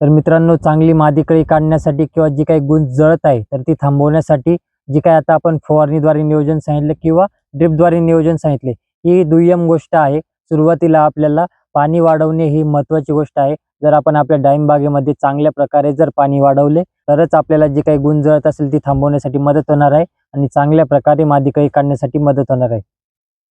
तर मित्रांनो चांगली मादीकळी काढण्यासाठी किंवा जी काही गुंज जळत आहे तर ती थांबवण्यासाठी जी काय आता आपण फवारणीद्वारे नियोजन सांगितलं किंवा ड्रिपद्वारे नियोजन सांगितले ही दुय्यम गोष्ट आहे. सुरुवातीला आपल्याला पाणी वाढवणे ही महत्वाची गोष्ट आहे. जर आपण आपल्या डाळिंब बागेमध्ये चांगल्या प्रकारे जर पाणी वाढवले तरच आपल्याला जी काही गुण जळत असेल ती थांबवण्यासाठी मदत होणार आहे आणि चांगल्या प्रकारे मादीकळी काढण्यासाठी मदत होणार आहे.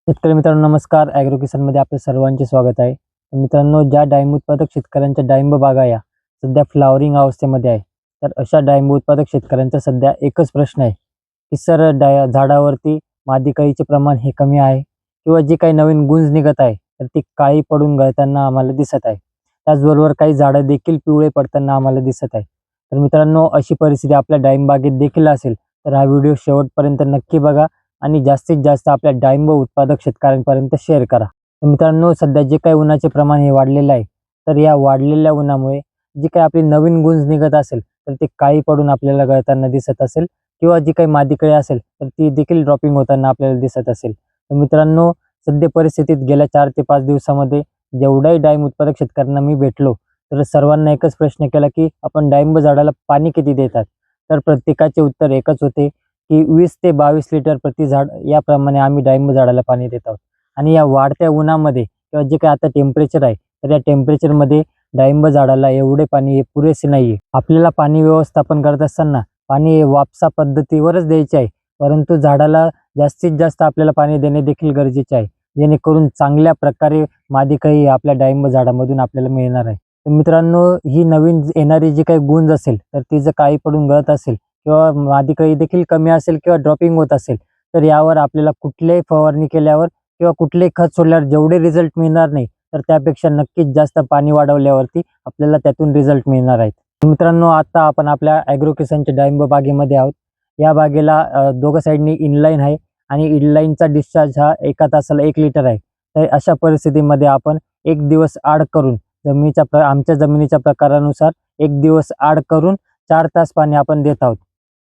शेतकरी मित्रांनो नमस्कार. ॲग्रो किसनमध्ये आपल्या सर्वांचे स्वागत आहे. मित्रांनो ज्या डाळिंब उत्पादक शेतकऱ्यांच्या डाळिंब बागा या सध्या फ्लावरिंग अवस्थेमध्ये आहे. तर अशा डाळिंब उत्पादक शेतकऱ्यांचा सध्या एकच प्रश्न आहे की सर डा झाडावरती मादी कळीचे प्रमाण हे कमी आहे किंवा जी काही नवीन गुंज निघत आहे तर ती काळी पडून गळताना आम्हाला दिसत आहे. त्याचबरोबर काही झाडं देखील पिवळे पडताना आम्हाला दिसत आहे. तर मित्रांनो अशी परिस्थिती आपल्या डाळिंब बागेत देखील असेल तर हा व्हिडिओ शेवटपर्यंत नक्की बघा आणि जास्तीत जास्त आपल्या डाळिंब उत्पादक शेतकऱ्यांपर्यंत शेअर करा. तर मित्रांनो सध्या जे काही उन्हाचे प्रमाण हे वाढलेलं आहे तर या वाढलेल्या उन्हामुळे जी काही आपली नवीन गुंज निघत असेल तर ती काळी पडून आपल्याला गळताना दिसत असेल किंवा जी काही मादीकळी असेल तर ती देखील ड्रॉपिंग होताना आपल्याला दिसत असेल. तर मित्रांनो सध्या परिस्थितीत गेल्या चार ते पाच दिवसामध्ये जेवढाही डाळिंब उत्पादक शेतकऱ्यांना मी भेटलो तर सर्वांना एकच प्रश्न केला की आपण डाळिंब झाडाला पाणी किती देतात? तर प्रत्येकाचे उत्तर एकच होते की वीस ते बावीस लिटर प्रति झाड याप्रमाणे आम्ही डाळिंब झाडाला पाणी देत आहोत. आणि या वाढत्या उन्हामध्ये किंवा जे काही आता टेम्परेचर आहे तर या टेम्परेचरमध्ये डाळिंब झाडाला एवढे पाणी हे पुरेसे नाही आहे आपल्याला पाणी व्यवस्थापन करत असताना पाणी हे वापसा पद्धतीवरच द्यायचे आहे. परंतु झाडाला जास्तीत जास्त आपल्याला पाणी देणे देखील गरजेचे आहे. जेणेकरून चांगल्या प्रकारे मादी आपल्या डाळिंब झाडामधून आपल्याला मिळणार आहे. तर मित्रांनो ही नवीन येणारी जी काही गुंज असेल तर ती जर काळी पडून गळत असेल किंवा मादी देखील कमी असेल किंवा ड्रॉपिंग होत असेल तर यावर आपल्याला कुठल्याही फवारणी केल्यावर किंवा कुठलेही खत सोडल्यावर जेवढे रिझल्ट मिळणार नाही तर त्यापेक्षा नक्कीच जास्त पाणी वाढवल्यावरती आपल्याला त्यातून रिझल्ट मिळणार आहेत. मित्रांनो आता आपण आपल्या ॲग्रो किसनच्या डाळिंब बागेमध्ये आहोत. या बागेला दोघं साईडनी इनलाईन आहे आणि इनलाईनचा डिस्चार्ज हा एका तासाला एक लिटर आहे. तर अशा परिस्थितीमध्ये आपण एक दिवस आड करून जमिनीच्या प्र आमच्या जमिनीच्या प्रकारानुसार एक दिवस आड करून चार तास पाणी आपण देत आहोत.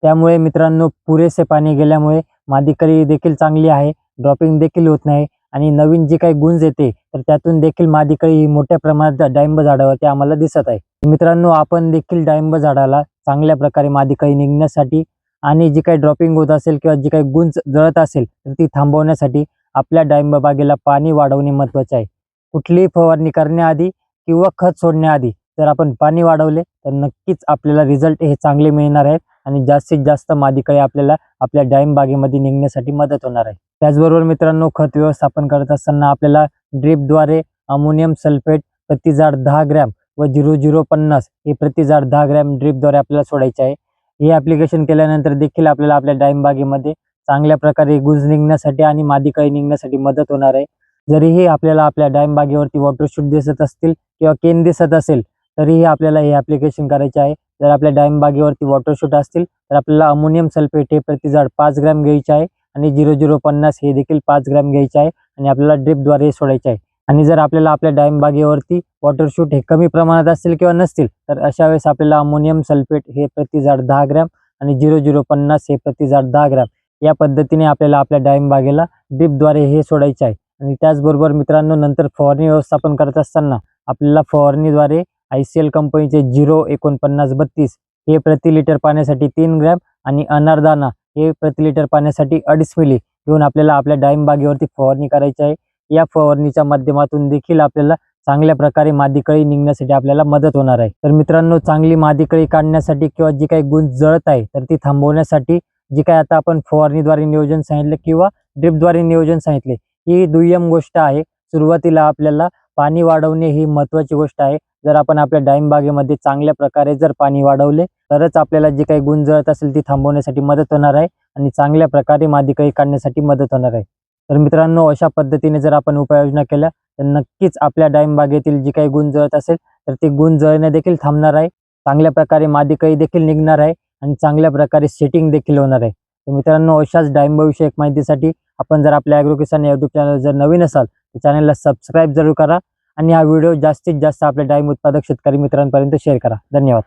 त्यामुळे मित्रांनो पुरेसे पाणी गेल्यामुळे मादीकळी देखील चांगली आहे ड्रॉपिंग देखील होत नाही. आणि नवीन जी काही गुंज येते तर त्यातून देखील मादीकळी मोठ्या प्रमाणात डाळिंब झाडावरती आम्हाला दिसत आहे. मित्रांनो आपण देखील डाळिंब झाडाला चांगल्या प्रकारे मादीकळी निघण्यासाठी आणि जी काही ड्रॉपिंग होत असेल किंवा जी काही गुंज जळत असेल तर ती थांबवण्यासाठी आपल्या डाळिंब बागेला पाणी वाढवणे महत्त्वाचे आहे. कुठलीही फवारणी करण्याआधी किंवा खत सोडण्याआधी जर आपण पाणी वाढवले तर नक्कीच आपल्याला रिझल्ट हे चांगले मिळणार आहेत आणि जास्तीत जास्त मादीकळी आपल्याला आपल्या डाळिंब बागेमध्ये निघण्यासाठी मदत होणार आहे. त्याचबरोबर मित्रांनो खत व्यवस्थापन करत असताना आपल्याला ड्रीपद्वारे अमोनियम सल्फेट प्रति झाड दहा ग्रॅम व झिरो झिरो पन्नास हे प्रति झाड दहा ग्रॅम ड्रीपद्वारे आपल्याला सोडायचे आहे. हे ॲप्लिकेशन केल्यानंतर देखील आपल्याला आपल्या डाळिंब बागेमध्ये चांगल्या प्रकारे गुंज निघण्यासाठी आणि मादीकळी निघण्यासाठी मदत होणार आहे. जरीही आपल्याला आपल्या डाळिंब बागेवरती वॉटर शूट दिसत असतील किंवा केन दिसत असेल तरीही आपल्याला हे ॲप्लिकेशन करायचे आहे. जर आपल्या डाळिंब बागेवरती असतील तर आपल्याला अमोनियम सल्फेट हे प्रति झाड पाच ग्रॅम घ्यायचे आहे. आणि झिरो झिरो पन्नास हे देखील पाच ग्रॅम घ्यायचे आहे आणि आपल्याला ड्रिपद्वारे हे सोडायचे आहे. आणि जर आपल्याला आपल्या डाळिंबागेवरती बागेवरती हे कमी प्रमाणात असतील किंवा नसतील तर अशा वेळेस आपल्याला अमोनियम सल्फेट हे प्रति झाड दहा ग्रॅम आणि झिरो झिरो पन्नास हे प्रति झाड दहा ग्रॅम या पद्धतीने आपल्याला आपल्या डाळिंब बागेला ड्रिपद्वारे हे सोडायचे आहे. आणि त्याचबरोबर मित्रांनो नंतर फवारणी व्यवस्थापन करत असताना आपल्याला फवारणीद्वारे आय सी एल कंपनीचे झिरो एकोणपन्नास बत्तीस हे प्रति लिटर पाण्यासाठी तीन ग्रॅम आणि अनारदाना हे प्रति लिटर पाण्यासाठी अडीच मिली घेऊन आपल्याला आपल्या डाळिंब बागेवरती फवारणी करायची आहे. या फवारणीच्या माध्यमातून देखील आपल्याला चांगल्या प्रकारे मादीकळी निघण्यासाठी आपल्याला मदत होणार आहे. तर मित्रांनो चांगली मादीकळी काढण्यासाठी किंवा जी काही गुंज जळत आहे तर ती थांबवण्यासाठी जी काही आता आपण फवारणीद्वारे नियोजन सांगितलं किंवा ड्रिपद्वारे नियोजन सांगितले ही दुय्यम गोष्ट आहे. सुरुवातीला आपल्याला पाणी वाढवणे ही महत्त्वाची गोष्ट आहे. जर आपण आपल्या डाळिंब बागेमध्ये चांगल्या प्रकारे जर पाणी वाढवले तरच आपल्याला जी काही गुण जळत असेल ती थांबवण्यासाठी मदत होणार आहे आणि चांगल्या प्रकारे मादीकळी काढण्यासाठी मदत होणार आहे. तर मित्रांनो अशा पद्धतीने जर आपण उपाययोजना केल्या तर नक्कीच आपल्या डाळिंब बागेतील जी काही गुण जळत असेल तर ती गुण जळणे देखील थांबणार आहे. चांगल्या प्रकारे मादीकळी देखील निघणार आहे आणि चांगल्या प्रकारे सेटिंग देखील होणार आहे. तर मित्रांनो अशाच डाळिंबविषयक माहितीसाठी आपण जर आपल्या ॲग्रो किसान यूट्यूब चॅनल जर नवीन असाल तर चॅनलला सबस्क्राईब जरूर करा आणि हा व्हिडिओ जास्तीत जास्त आपल्या डाळिंब उत्पादक शेतकरी मित्रांपर्यंत शेअर करा. धन्यवाद.